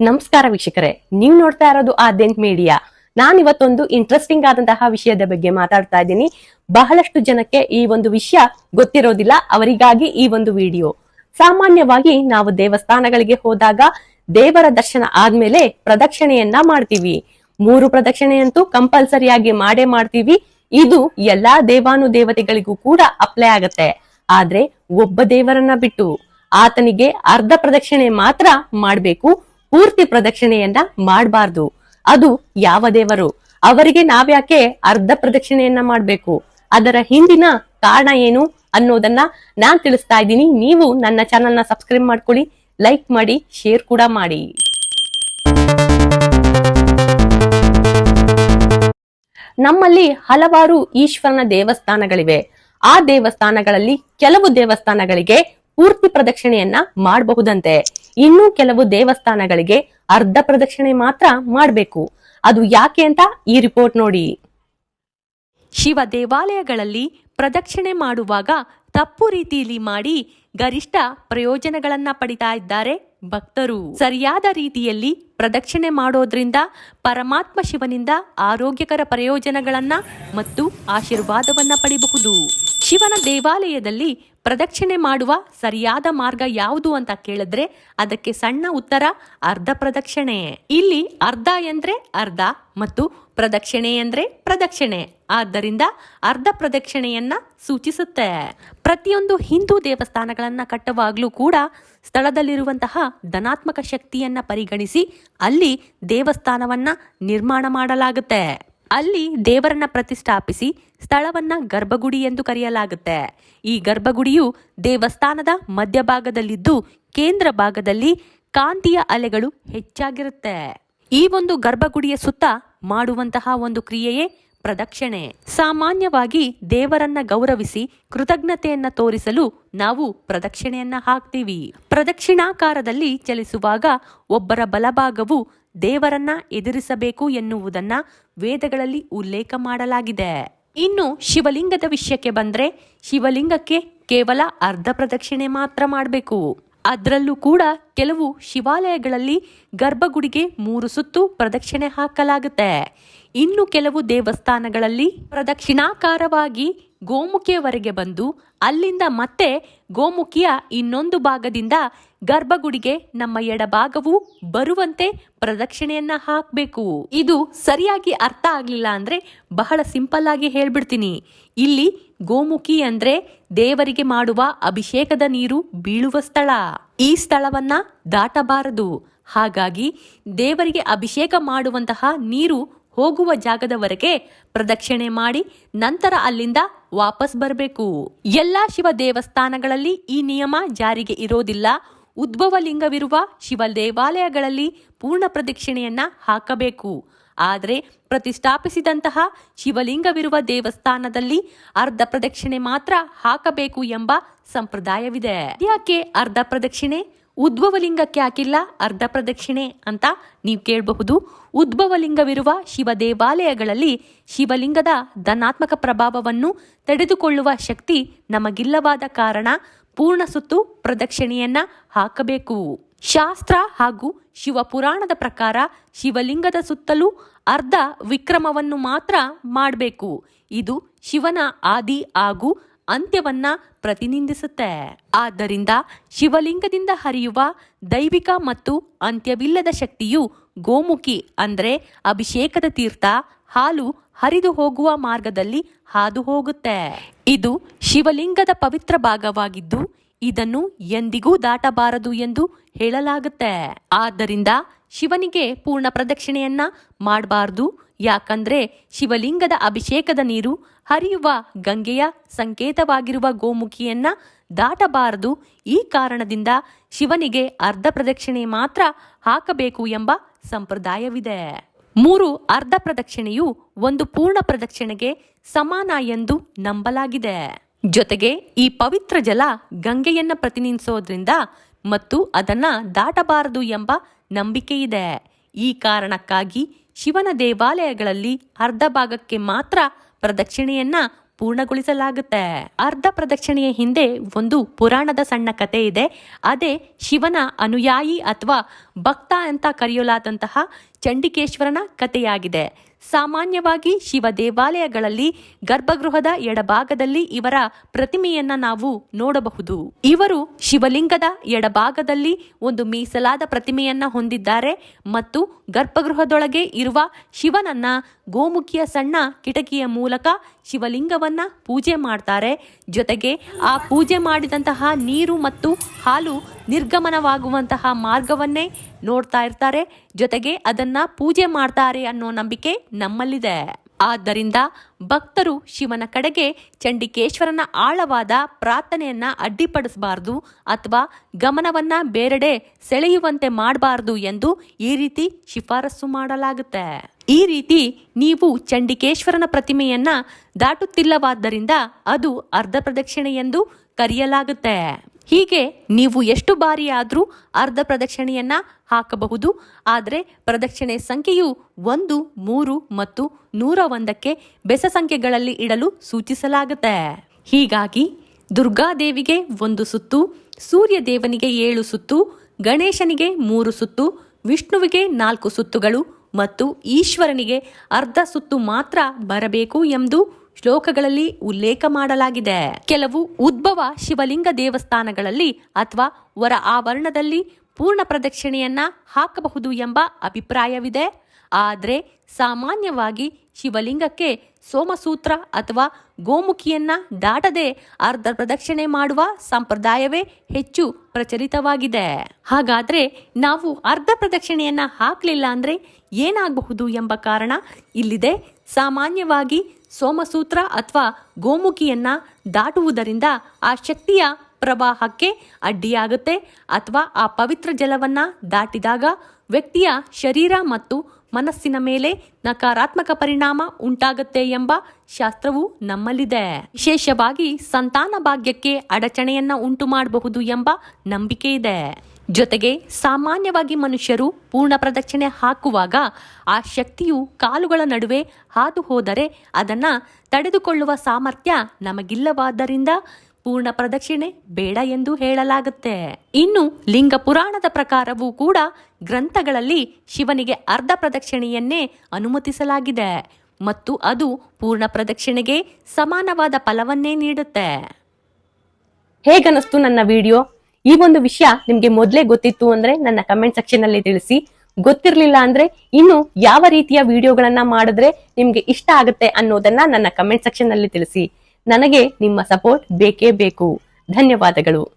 ನಮಸ್ಕಾರ ವೀಕ್ಷಕರೇ, ನೀವು ನೋಡ್ತಾ ಇರೋದು ಆದ್ಯಂತ್ ಮೀಡಿಯಾ. ನಾನು ಇವತ್ತೊಂದು ಇಂಟ್ರೆಸ್ಟಿಂಗ್ ಆದಂತಹ ವಿಷಯದ ಬಗ್ಗೆ ಮಾತಾಡ್ತಾ ಇದ್ದೀನಿ. ಬಹಳಷ್ಟು ಜನಕ್ಕೆ ಈ ಒಂದು ವಿಷಯ ಗೊತ್ತಿರೋದಿಲ್ಲ, ಅವರಿಗಾಗಿ ಈ ಒಂದು ವಿಡಿಯೋ. ಸಾಮಾನ್ಯವಾಗಿ ನಾವು ದೇವಸ್ಥಾನಗಳಿಗೆ ಹೋದಾಗ ದೇವರ ದರ್ಶನ ಆದ್ಮೇಲೆ ಪ್ರದಕ್ಷಿಣೆಯನ್ನ ಮಾಡ್ತೀವಿ. ಮೂರು ಪ್ರದಕ್ಷಿಣೆಯಂತೂ ಕಂಪಲ್ಸರಿಯಾಗಿ ಮಾಡೇ ಮಾಡ್ತೀವಿ. ಇದು ಎಲ್ಲಾ ದೇವಾನು ದೇವತೆಗಳಿಗೂ ಕೂಡ ಅಪ್ಲೈ ಆಗತ್ತೆ. ಆದ್ರೆ ಒಬ್ಬ ದೇವರನ್ನ ಬಿಟ್ಟು ಆತನಿಗೆ ಅರ್ಧ ಪ್ರದಕ್ಷಿಣೆ ಮಾತ್ರ ಮಾಡ್ಬೇಕು. ಪೂರ್ತಿ ಪ್ರದಕ್ಷಿಣೆಯನ್ನ ಮಾಡಬಾರ್ದು. ಅದು ಯಾವ ದೇವರು? ಅವರಿಗೆ ನಾವ್ಯಾಕೆ ಅರ್ಧ ಪ್ರದಕ್ಷಿಣೆಯನ್ನ ಮಾಡ್ಬೇಕು? ಅದರ ಹಿಂದಿನ ಕಾರಣ ಏನು ಅನ್ನೋದನ್ನ ನಾನ್ ತಿಳಿಸ್ತಾ ಇದ್ದೀನಿ. ನೀವು ನನ್ನ ಚಾನೆಲ್ನ ಸಬ್ಸ್ಕ್ರೈಬ್ ಮಾಡ್ಕೊಳ್ಳಿ ಲೈಕ್ ಮಾಡಿ ಶೇರ್ ಕೂಡ ಮಾಡಿ. ನಮ್ಮಲ್ಲಿ ಹಲವಾರು ಈಶ್ವರನ ದೇವಸ್ಥಾನಗಳಿವೆ. ಆ ದೇವಸ್ಥಾನಗಳಲ್ಲಿ ಕೆಲವು ದೇವಸ್ಥಾನಗಳಿಗೆ ಪೂರ್ತಿ ಪ್ರದಕ್ಷಿಣೆಯನ್ನ ಮಾಡಬಹುದಂತೆ. ಇನ್ನು ಕೆಲವು ದೇವಸ್ಥಾನಗಳಿಗೆ ಅರ್ಧ ಪ್ರದಕ್ಷಿಣೆ ಮಾತ್ರ ಮಾಡಬೇಕು. ಅದು ಯಾಕೆ ಅಂತ ಈ ರಿಪೋರ್ಟ್ ನೋಡಿ. ಶಿವ ದೇವಾಲಯಗಳಲ್ಲಿ ಪ್ರದಕ್ಷಿಣೆ ಮಾಡುವಾಗ ತಪ್ಪು ರೀತಿಯಲ್ಲಿ ಮಾಡಿ ಗರಿಷ್ಠ ಪ್ರಯೋಜನಗಳನ್ನ ಪಡಿತಾ ಇದ್ದಾರೆ ಭಕ್ತರು. ಸರಿಯಾದ ರೀತಿಯಲ್ಲಿ ಪ್ರದಕ್ಷಿಣೆ ಮಾಡೋದ್ರಿಂದ ಪರಮಾತ್ಮ ಶಿವನಿಂದ ಆರೋಗ್ಯಕರ ಪ್ರಯೋಜನಗಳನ್ನ ಮತ್ತು ಆಶೀರ್ವಾದವನ್ನ ಪಡಿಬಹುದು. ಶಿವನ ದೇವಾಲಯದಲ್ಲಿ ಪ್ರದಕ್ಷಿಣೆ ಮಾಡುವ ಸರಿಯಾದ ಮಾರ್ಗ ಯಾವುದು ಅಂತ ಕೇಳಿದ್ರೆ ಅದಕ್ಕೆ ಸಣ್ಣ ಉತ್ತರ ಅರ್ಧ ಪ್ರದಕ್ಷಿಣೆ. ಇಲ್ಲಿ ಅರ್ಧ ಎಂದ್ರೆ ಅರ್ಧ ಮತ್ತು ಪ್ರದಕ್ಷಿಣೆ ಎಂದ್ರೆ ಪ್ರದಕ್ಷಿಣೆ. ಆದ್ದರಿಂದ ಅರ್ಧ ಪ್ರದಕ್ಷಿಣೆಯನ್ನ ಸೂಚಿಸುತ್ತೆ. ಪ್ರತಿಯೊಂದು ಹಿಂದೂ ದೇವಸ್ಥಾನಗಳನ್ನ ಕಟ್ಟುವಾಗಲೂ ಕೂಡ ಸ್ಥಳದಲ್ಲಿರುವಂತಹ ಧನಾತ್ಮಕ ಶಕ್ತಿಯನ್ನ ಪರಿಗಣಿಸಿ ಅಲ್ಲಿ ದೇವಸ್ಥಾನವನ್ನ ನಿರ್ಮಾಣ ಮಾಡಲಾಗುತ್ತೆ. ಅಲ್ಲಿ ದೇವರನ್ನ ಪ್ರತಿಷ್ಠಾಪಿಸಿ ಸ್ಥಳವನ್ನ ಗರ್ಭಗುಡಿ ಎಂದು ಕರೆಯಲಾಗುತ್ತೆ. ಈ ಗರ್ಭಗುಡಿಯು ದೇವಸ್ಥಾನದ ಮಧ್ಯಭಾಗದಲ್ಲಿದ್ದು ಕೇಂದ್ರ ಭಾಗದಲ್ಲಿ ಕಾಂತಿಯ ಅಲೆಗಳು ಹೆಚ್ಚಾಗಿರುತ್ತೆ. ಈ ಒಂದು ಗರ್ಭಗುಡಿಯ ಸುತ್ತ ಮಾಡುವಂತಹ ಒಂದು ಕ್ರಿಯೆಯೇ ಪ್ರದಕ್ಷಿಣೆ. ಸಾಮಾನ್ಯವಾಗಿ ದೇವರನ್ನ ಗೌರವಿಸಿ ಕೃತಜ್ಞತೆಯನ್ನ ತೋರಿಸಲು ನಾವು ಪ್ರದಕ್ಷಿಣೆಯನ್ನ ಹಾಕ್ತೀವಿ. ಪ್ರದಕ್ಷಿಣಾಕಾರದಲ್ಲಿ ಚಲಿಸುವಾಗ ಒಬ್ಬರ ಬಲಭಾಗವು ದೇವರನ್ನ ಎದುರಿಸಬೇಕು ಎನ್ನುವುದನ್ನ ವೇದಗಳಲ್ಲಿ ಉಲ್ಲೇಖ ಮಾಡಲಾಗಿದೆ. ಇನ್ನು ಶಿವಲಿಂಗದ ವಿಷಯಕ್ಕೆ ಬಂದ್ರೆ ಶಿವಲಿಂಗಕ್ಕೆ ಕೇವಲ ಅರ್ಧ ಪ್ರದಕ್ಷಿಣೆ ಮಾತ್ರ ಮಾಡಬೇಕು. ಅದರಲ್ಲೂ ಕೂಡ ಕೆಲವು ಶಿವಾಲಯಗಳಲ್ಲಿ ಗರ್ಭಗುಡಿಗೆ ಮೂರು ಸುತ್ತು ಪ್ರದಕ್ಷಿಣೆ ಹಾಕಲಾಗುತ್ತೆ. ಇನ್ನು ಕೆಲವು ದೇವಸ್ಥಾನಗಳಲ್ಲಿ ಪ್ರದಕ್ಷಿಣಾಕಾರವಾಗಿ ಗೋಮುಖಿಯವರೆಗೆ ಬಂದು ಅಲ್ಲಿಂದ ಮತ್ತೆ ಗೋಮುಖಿಯ ಇನ್ನೊಂದು ಭಾಗದಿಂದ ಗರ್ಭಗುಡಿಗೆ ನಮ್ಮ ಎಡಭಾಗವು ಬರುವಂತೆ ಪ್ರದಕ್ಷಿಣೆಯನ್ನ ಹಾಕಬೇಕು. ಇದು ಸರಿಯಾಗಿ ಅರ್ಥ ಆಗಲಿಲ್ಲ ಅಂದ್ರೆ ಬಹಳ ಸಿಂಪಲ್ ಆಗಿ ಹೇಳ್ಬಿಡ್ತೀನಿ. ಇಲ್ಲಿ ಗೋಮುಖಿ ಅಂದ್ರೆ ದೇವರಿಗೆ ಮಾಡುವ ಅಭಿಷೇಕದ ನೀರು ಬೀಳುವ ಸ್ಥಳ. ಈ ಸ್ಥಳವನ್ನ ದಾಟಬಾರದು. ಹಾಗಾಗಿ ದೇವರಿಗೆ ಅಭಿಷೇಕ ಮಾಡುವಂತಹ ನೀರು ಹೋಗುವ ಜಾಗದವರೆಗೆ ಪ್ರದಕ್ಷಿಣೆ ಮಾಡಿ ನಂತರ ಅಲ್ಲಿಂದ ವಾಪಸ್ ಬರಬೇಕು. ಎಲ್ಲಾ ಶಿವ ದೇವಸ್ಥಾನಗಳಲ್ಲಿ ಈ ನಿಯಮ ಜಾರಿಗೆ ಇರೋದಿಲ್ಲ. ಉದ್ಭವ ಲಿಂಗವಿರುವ ಶಿವ ದೇವಾಲಯಗಳಲ್ಲಿ ಪೂರ್ಣ ಪ್ರದಕ್ಷಿಣೆಯನ್ನ ಹಾಕಬೇಕು. ಆದರೆ ಪ್ರತಿಷ್ಠಾಪಿಸಿದಂತಹ ಶಿವಲಿಂಗವಿರುವ ದೇವಸ್ಥಾನದಲ್ಲಿ ಅರ್ಧ ಪ್ರದಕ್ಷಿಣೆ ಮಾತ್ರ ಹಾಕಬೇಕು ಎಂಬ ಸಂಪ್ರದಾಯವಿದೆ. ಯಾಕೆ ಅರ್ಧ ಪ್ರದಕ್ಷಿಣೆ? ಉದ್ಭವಲಿಂಗಕ್ಕೆ ಹಾಕಿಲ್ಲ ಅರ್ಧ ಪ್ರದಕ್ಷಿಣೆ ಅಂತ ನೀವು ಕೇಳಬಹುದು. ಉದ್ಭವಲಿಂಗವಿರುವ ಶಿವ ದೇವಾಲಯಗಳಲ್ಲಿ ಶಿವಲಿಂಗದ ಧನಾತ್ಮಕ ಪ್ರಭಾವವನ್ನು ತಡೆದುಕೊಳ್ಳುವ ಶಕ್ತಿ ನಮಗಿಲ್ಲವಾದ ಕಾರಣ ಪೂರ್ಣ ಸುತ್ತು ಪ್ರದಕ್ಷಿಣೆಯನ್ನ ಹಾಕಬೇಕು. ಶಾಸ್ತ್ರ ಹಾಗೂ ಶಿವಪುರಾಣದ ಪ್ರಕಾರ ಶಿವಲಿಂಗದ ಸುತ್ತಲೂ ಅರ್ಧ ವಿಕ್ರಮವನ್ನು ಮಾತ್ರ ಮಾಡಬೇಕು. ಇದು ಶಿವನ ಆದಿ ಹಾಗೂ ಅಂತ್ಯವನ್ನ ಪ್ರತಿನಿಧಿಸುತ್ತೆ ಆದ್ದರಿಂದ ಶಿವಲಿಂಗದಿಂದ ಹರಿಯುವ ದೈವಿಕ ಮತ್ತು ಅಂತ್ಯವಿಲ್ಲದ ಶಕ್ತಿಯು ಗೋಮುಖಿ ಅಂದ್ರೆ ಅಭಿಷೇಕದ ತೀರ್ಥ, ಹಾಲು ಹರಿದು ಹೋಗುವ ಮಾರ್ಗದಲ್ಲಿ ಹಾದು ಹೋಗುತ್ತೆ. ಇದು ಶಿವಲಿಂಗದ ಪವಿತ್ರ ಭಾಗವಾಗಿದ್ದು, ಇದನ್ನು ಎಂದಿಗೂ ದಾಟಬಾರದು ಎಂದು ಹೇಳಲಾಗುತ್ತೆ. ಆದ್ದರಿಂದ ಶಿವನಿಗೆ ಪೂರ್ಣ ಪ್ರದಕ್ಷಿಣೆಯನ್ನ ಮಾಡಬಾರ್ದು. ಯಾಕಂದ್ರೆ ಶಿವಲಿಂಗದ ಅಭಿಷೇಕದ ನೀರು ಹರಿಯುವ ಗಂಗೆಯ ಸಂಕೇತವಾಗಿರುವ ಗೋಮುಖಿಯನ್ನ ದಾಟಬಾರದು. ಈ ಕಾರಣದಿಂದ ಶಿವನಿಗೆ ಅರ್ಧ ಪ್ರದಕ್ಷಿಣೆ ಮಾತ್ರ ಹಾಕಬೇಕು ಎಂಬ ಸಂಪ್ರದಾಯವಿದೆ. ಮೂರು ಅರ್ಧ ಪ್ರದಕ್ಷಿಣೆಯು ಒಂದು ಪೂರ್ಣ ಪ್ರದಕ್ಷಿಣೆಗೆ ಸಮಾನ ಎಂದು ನಂಬಲಾಗಿದೆ. ಜೊತೆಗೆ ಈ ಪವಿತ್ರ ಜಲ ಗಂಗೆಯನ್ನ ಪ್ರತಿನಿಧಿಸೋದ್ರಿಂದ ಮತ್ತು ಅದನ್ನ ದಾಟಬಾರದು ಎಂಬ ನಂಬಿಕೆ ಇದೆ ಈ ಕಾರಣಕ್ಕಾಗಿ ಶಿವನ ದೇವಾಲಯಗಳಲ್ಲಿ ಅರ್ಧ ಭಾಗಕ್ಕೆ ಮಾತ್ರ ಪ್ರದಕ್ಷಿಣೆಯನ್ನ ಪೂರ್ಣಗೊಳಿಸಲಾಗುತ್ತೆ. ಅರ್ಧ ಪ್ರದಕ್ಷಿಣೆಯ ಹಿಂದೆ ಒಂದು ಪುರಾಣದ ಸಣ್ಣ ಕತೆ ಇದೆ. ಅದೇ ಶಿವನ ಅನುಯಾಯಿ ಅಥವಾ ಭಕ್ತ ಅಂತ ಕರೆಯಲಾದಂತಹ ಚಂಡಿಕೇಶ್ವರನ ಕಥೆಯಾಗಿದೆ. ಸಾಮಾನ್ಯವಾಗಿ ಶಿವ ದೇವಾಲಯಗಳಲ್ಲಿ ಗರ್ಭಗೃಹದ ಎಡಭಾಗದಲ್ಲಿ ಇವರ ಪ್ರತಿಮೆಯನ್ನ ನಾವು ನೋಡಬಹುದು. ಇವರು ಶಿವಲಿಂಗದ ಎಡಭಾಗದಲ್ಲಿ ಒಂದು ಮೀಸಲಾದ ಪ್ರತಿಮೆಯನ್ನ ಹೊಂದಿದ್ದಾರೆ ಮತ್ತು ಗರ್ಭಗೃಹದೊಳಗೆ ಇರುವ ಶಿವನನ್ನ ಗೋಮುಖಿಯ ಸಣ್ಣ ಕಿಟಕಿಯ ಮೂಲಕ ಶಿವಲಿಂಗವನ್ನ ಪೂಜೆ ಮಾಡ್ತಾರೆ. ಜೊತೆಗೆ ಆ ಪೂಜೆ ಮಾಡಿದಂತಹ ನೀರು ಮತ್ತು ಹಾಲು ನಿರ್ಗಮನವಾಗುವಂತಹ ಮಾರ್ಗವನ್ನೇ ನೋಡ್ತಾ ಇರ್ತಾರೆ. ಜೊತೆಗೆ ಅದನ್ನ ಪೂಜೆ ಮಾಡ್ತಾರೆ ಅನ್ನೋ ನಂಬಿಕೆ ನಮ್ಮಲ್ಲಿದೆ. ಆದ್ದರಿಂದ ಭಕ್ತರು ಶಿವನ ಕಡೆಗೆ ಚಂಡಿಕೇಶ್ವರನ ಆಳವಾದ ಪ್ರಾರ್ಥನೆಯನ್ನ ಅಡ್ಡಿಪಡಿಸಬಾರದು ಅಥವಾ ಗಮನವನ್ನ ಬೇರೆಡೆ ಸೆಳೆಯುವಂತೆ ಮಾಡಬಾರದು ಎಂದು ಈ ರೀತಿ ಶಿಫಾರಸು ಮಾಡಲಾಗುತ್ತೆ. ಈ ರೀತಿ ನೀವು ಚಂಡಿಕೇಶ್ವರನ ಪ್ರತಿಮೆಯನ್ನ ದಾಟುತ್ತಿಲ್ಲವಾದ್ದರಿಂದ ಅದು ಅರ್ಧ ಪ್ರದಕ್ಷಿಣೆ ಎಂದು ಕರೆಯಲಾಗುತ್ತೆ. ಹೀಗೆ ನೀವು ಎಷ್ಟು ಬಾರಿಯಾದರೂ ಅರ್ಧ ಪ್ರದಕ್ಷಿಣೆಯನ್ನ ಹಾಕಬಹುದು. ಆದರೆ ಪ್ರದಕ್ಷಿಣೆ ಸಂಖ್ಯೆಯು ಒಂದು, ಮೂರು ಮತ್ತು ನೂರ ಒಂದಕ್ಕೆ ಬೆಸ ಸಂಖ್ಯೆಗಳಲ್ಲಿ ಇಡಲು ಸೂಚಿಸಲಾಗುತ್ತೆ. ಹೀಗಾಗಿ ದುರ್ಗಾದೇವಿಗೆ ಒಂದು ಸುತ್ತು ಸೂರ್ಯ ದೇವನಿಗೆ ಏಳು ಸುತ್ತು, ಗಣೇಶನಿಗೆ ಮೂರು ಸುತ್ತು, ವಿಷ್ಣುವಿಗೆ ನಾಲ್ಕು ಸುತ್ತುಗಳು ಮತ್ತು ಈಶ್ವರನಿಗೆ ಅರ್ಧ ಸುತ್ತು ಮಾತ್ರ ಬರಬೇಕು ಎಂದು ಶ್ಲೋಕಗಳಲ್ಲಿ ಉಲ್ಲೇಖ ಮಾಡಲಾಗಿದೆ. ಕೆಲವು ಉದ್ಭವ ಶಿವಲಿಂಗ ದೇವಸ್ಥಾನಗಳಲ್ಲಿ ಅಥವಾ ವರ ಆವರಣದಲ್ಲಿ ಪೂರ್ಣ ಪ್ರದಕ್ಷಿಣೆಯನ್ನ ಹಾಕಬಹುದು ಎಂಬ ಅಭಿಪ್ರಾಯವಿದೆ. ಆದರೆ ಸಾಮಾನ್ಯವಾಗಿ ಶಿವಲಿಂಗಕ್ಕೆ ಸೋಮಸೂತ್ರ ಅಥವಾ ಗೋಮುಖಿಯನ್ನ ದಾಟದೆ ಅರ್ಧ ಪ್ರದಕ್ಷಿಣೆ ಮಾಡುವ ಸಂಪ್ರದಾಯವೇ ಹೆಚ್ಚು ಪ್ರಚಲಿತವಾಗಿದೆ. ಹಾಗಾದ್ರೆ ನಾವು ಅರ್ಧ ಪ್ರದಕ್ಷಿಣೆಯನ್ನ ಹಾಕಲಿಲ್ಲ ಅಂದ್ರೆ ಏನಾಗಬಹುದು ಎಂಬ ಕಾರಣ ಇಲ್ಲಿದೆ. ಸಾಮಾನ್ಯವಾಗಿ ಸೋಮಸೂತ್ರ ಅಥವಾ ಗೋಮುಖಿಯನ್ನ ದಾಟುವುದರಿಂದ ಆ ಶಕ್ತಿಯ ಪ್ರವಾಹಕ್ಕೆ ಅಡ್ಡಿಯಾಗುತ್ತೆ ಅಥವಾ ಆ ಪವಿತ್ರ ಜಲವನ್ನ ದಾಟಿದಾಗ ವ್ಯಕ್ತಿಯ ಶರೀರ ಮತ್ತು ಮನಸ್ಸಿನ ಮೇಲೆ ನಕಾರಾತ್ಮಕ ಪರಿಣಾಮ ಉಂಟಾಗುತ್ತೆ ಎಂಬ ಶಾಸ್ತ್ರವು ನಮ್ಮಲ್ಲಿದೆ. ವಿಶೇಷವಾಗಿ ಸಂತಾನ ಭಾಗ್ಯಕ್ಕೆ ಅಡಚಣೆಯನ್ನ ಉಂಟು ಮಾಡಬಹುದು ಎಂಬ ನಂಬಿಕೆ ಇದೆ ಜೊತೆಗೆ ಸಾಮಾನ್ಯವಾಗಿ ಮನುಷ್ಯರು ಪೂರ್ಣ ಪ್ರದಕ್ಷಿಣೆ ಹಾಕುವಾಗ ಆ ಶಕ್ತಿಯು ಕಾಲುಗಳ ನಡುವೆ ಹಾದು ಹೋದರೆ ಅದನ್ನು ತಡೆದುಕೊಳ್ಳುವ ಸಾಮರ್ಥ್ಯ ನಮಗಿಲ್ಲವಾದ್ದರಿಂದ ಪೂರ್ಣ ಪ್ರದಕ್ಷಿಣೆ ಬೇಡ ಎಂದು ಹೇಳಲಾಗುತ್ತೆ. ಇನ್ನು ಲಿಂಗ ಪುರಾಣದ ಪ್ರಕಾರವೂ ಕೂಡ ಗ್ರಂಥಗಳಲ್ಲಿ ಶಿವನಿಗೆ ಅರ್ಧ ಪ್ರದಕ್ಷಿಣೆಯನ್ನೇ ಅನುಮತಿಸಲಾಗಿದೆ ಮತ್ತು ಅದು ಪೂರ್ಣ ಪ್ರದಕ್ಷಿಣೆಗೆ ಸಮಾನವಾದ ಫಲವನ್ನೇ ನೀಡುತ್ತೆ. ಹೇಗನಸ್ತು ನನ್ನ ವಿಡಿಯೋ? ಈ ಒಂದು ವಿಷಯ ನಿಮ್ಗೆ ಮೊದ್ಲೇ ಗೊತ್ತಿತ್ತು ಅಂದ್ರೆ ನನ್ನ ಕಮೆಂಟ್ ಸೆಕ್ಷನ್ ಅಲ್ಲಿ ತಿಳಿಸಿ. ಗೊತ್ತಿರ್ಲಿಲ್ಲ ಅಂದ್ರೆ ಇನ್ನು ಯಾವ ರೀತಿಯ ವಿಡಿಯೋಗಳನ್ನ ಮಾಡಿದ್ರೆ ನಿಮ್ಗೆ ಇಷ್ಟ ಆಗುತ್ತೆ ಅನ್ನೋದನ್ನ ನನ್ನ ಕಮೆಂಟ್ ಸೆಕ್ಷನ್ ಅಲ್ಲಿ ತಿಳಿಸಿ. ನನಗೆ ನಿಮ್ಮ ಸಪೋರ್ಟ್ ಬೇಕೇ ಬೇಕು. ಧನ್ಯವಾದಗಳು.